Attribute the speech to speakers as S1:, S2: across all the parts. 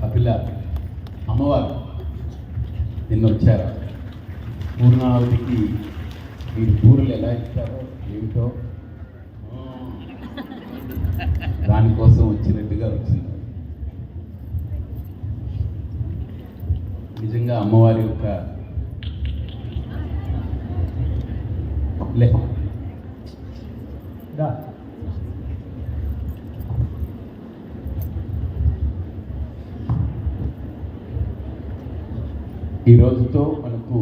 S1: కపిల అమ్మవారు నిన్న వచ్చారు. పూర్ణావతికి మీరు పూరులు ఎలా ఇస్తారో ఏమిటో? దానికోసం వచ్చినట్టుగా వచ్చింది. నిజంగా అమ్మవారి యొక్క లే ఈ రోజుతో మనకు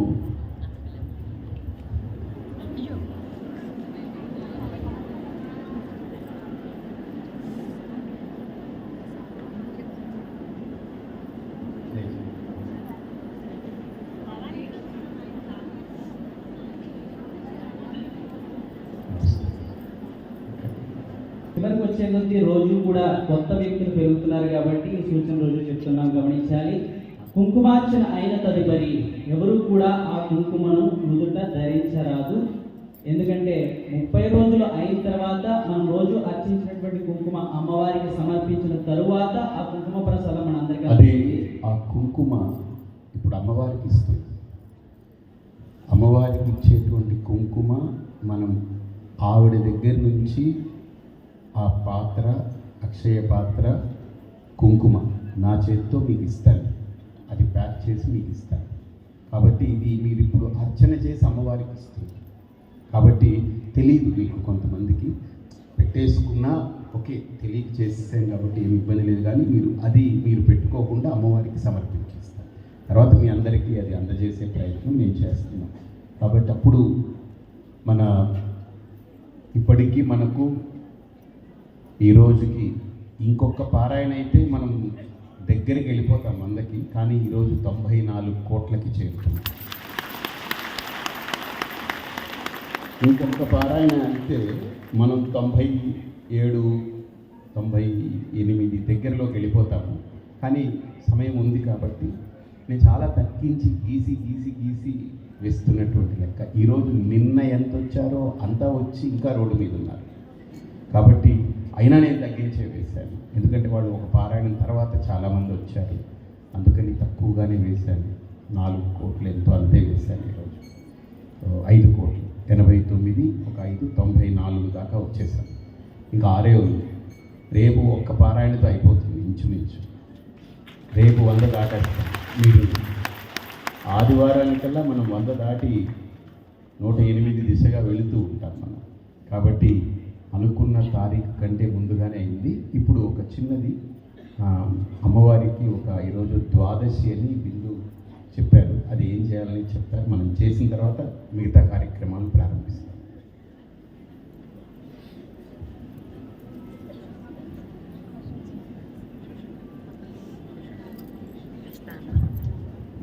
S2: చివరికి వచ్చే రోజు కూడా కొత్త వ్యక్తులు పెరుగుతున్నారు కాబట్టి ఈ సూచన రోజు చెప్తున్నాం గమనించాలి. కుంకుమార్చన అయిన తదుపరి ఎవరు కూడా ఆ కుంకుమను నుదుట ధరించరాదు. ఎందుకంటే ముప్పై రోజులు అయిన తర్వాత మనం రోజు అర్చించినటువంటి కుంకుమ అమ్మవారికి సమర్పించిన తరువాత ఆ కుంకుమ ప్రసాదం మన అందరికీ
S1: అది. ఆ కుంకుమ ఇప్పుడు అమ్మవారికి ఇస్తుంది. అమ్మవారికి ఇచ్చేటువంటి కుంకుమ మనం ఆవిడ దగ్గర నుంచి ఆ పాత్ర అక్షయ పాత్ర కుంకుమ నా చేతితో మీకు ఇస్తాను. అది ప్యాక్ చేసి మీకు ఇస్తాను. కాబట్టి ఇది మీరు ఇప్పుడు అర్చన చేసి అమ్మవారికి ఇస్తుంది కాబట్టి తెలియదు మీకు కొంతమందికి. పెట్టేసుకున్నా ఓకే తెలియక చేసేసాం కాబట్టి ఏమి ఇబ్బంది లేదు కానీ మీరు అది మీరు పెట్టుకోకుండా అమ్మవారికి సమర్పించేస్తారు. తర్వాత మీ అందరికీ అది అందజేసే ప్రయత్నం నేను చేస్తున్నాను. కాబట్టి అప్పుడు మన ఇప్పటికీ మనకు ఈ రోజుకి ఇంకొక పారాయణ అయితే మనం దగ్గరికి వెళ్ళిపోతాం వందకి కానీ ఈరోజు తొంభై నాలుగు కోట్లకి చేరుకున్నాం ఇంకొక పారాయణ అంటే మనం తొంభై ఏడు తొంభై ఎనిమిది దగ్గరలోకి వెళ్ళిపోతాము. కానీ సమయం ఉంది కాబట్టి నేను చాలా తగ్గించి గీసి గీసి గీసి వేస్తున్నటువంటి లెక్క. ఈరోజు నిన్న ఎంత వచ్చారో అంతా వచ్చి ఇంకా రోడ్డు మీద ఉన్నారు. కాబట్టి అయినా నేను తగ్గించే వేశాను. ఎందుకంటే వాళ్ళు ఒక పారాయణం తర్వాత చాలామంది వచ్చారు. అందుకని తక్కువగానే వేశాను. నాలుగు కోట్లు ఎంతో అంతే వేశాను ఈరోజు. ఐదు కోట్లు. ఎనభై తొమ్మిది ఒక ఐదు తొంభై నాలుగు దాకా వచ్చేసాను ఇంకా ఆరే ఉంది. రేపు ఒక్క పారాయణతో అయిపోతుంది ఇంచుమించు. రేపు వంద దాటేస్తాం. మీరు ఆదివారానికల్లా మనం వంద దాటి నూట ఎనిమిది దిశగా వెళుతూ ఉంటాం మనం. కాబట్టి తారీఖు కంటే ముందుగానే అయింది. ఇప్పుడు ఒక చిన్నది అమ్మవారికి ఒక ఈరోజు ద్వాదశి అని బిందు చెప్పారు. అది ఏం చేయాలని చెప్తారు? మనం చేసిన తర్వాత మిగతా కార్యక్రమాలు ప్రారంభిస్తాం.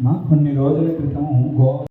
S3: మా కొన్ని రోజుల క్రితం గోవా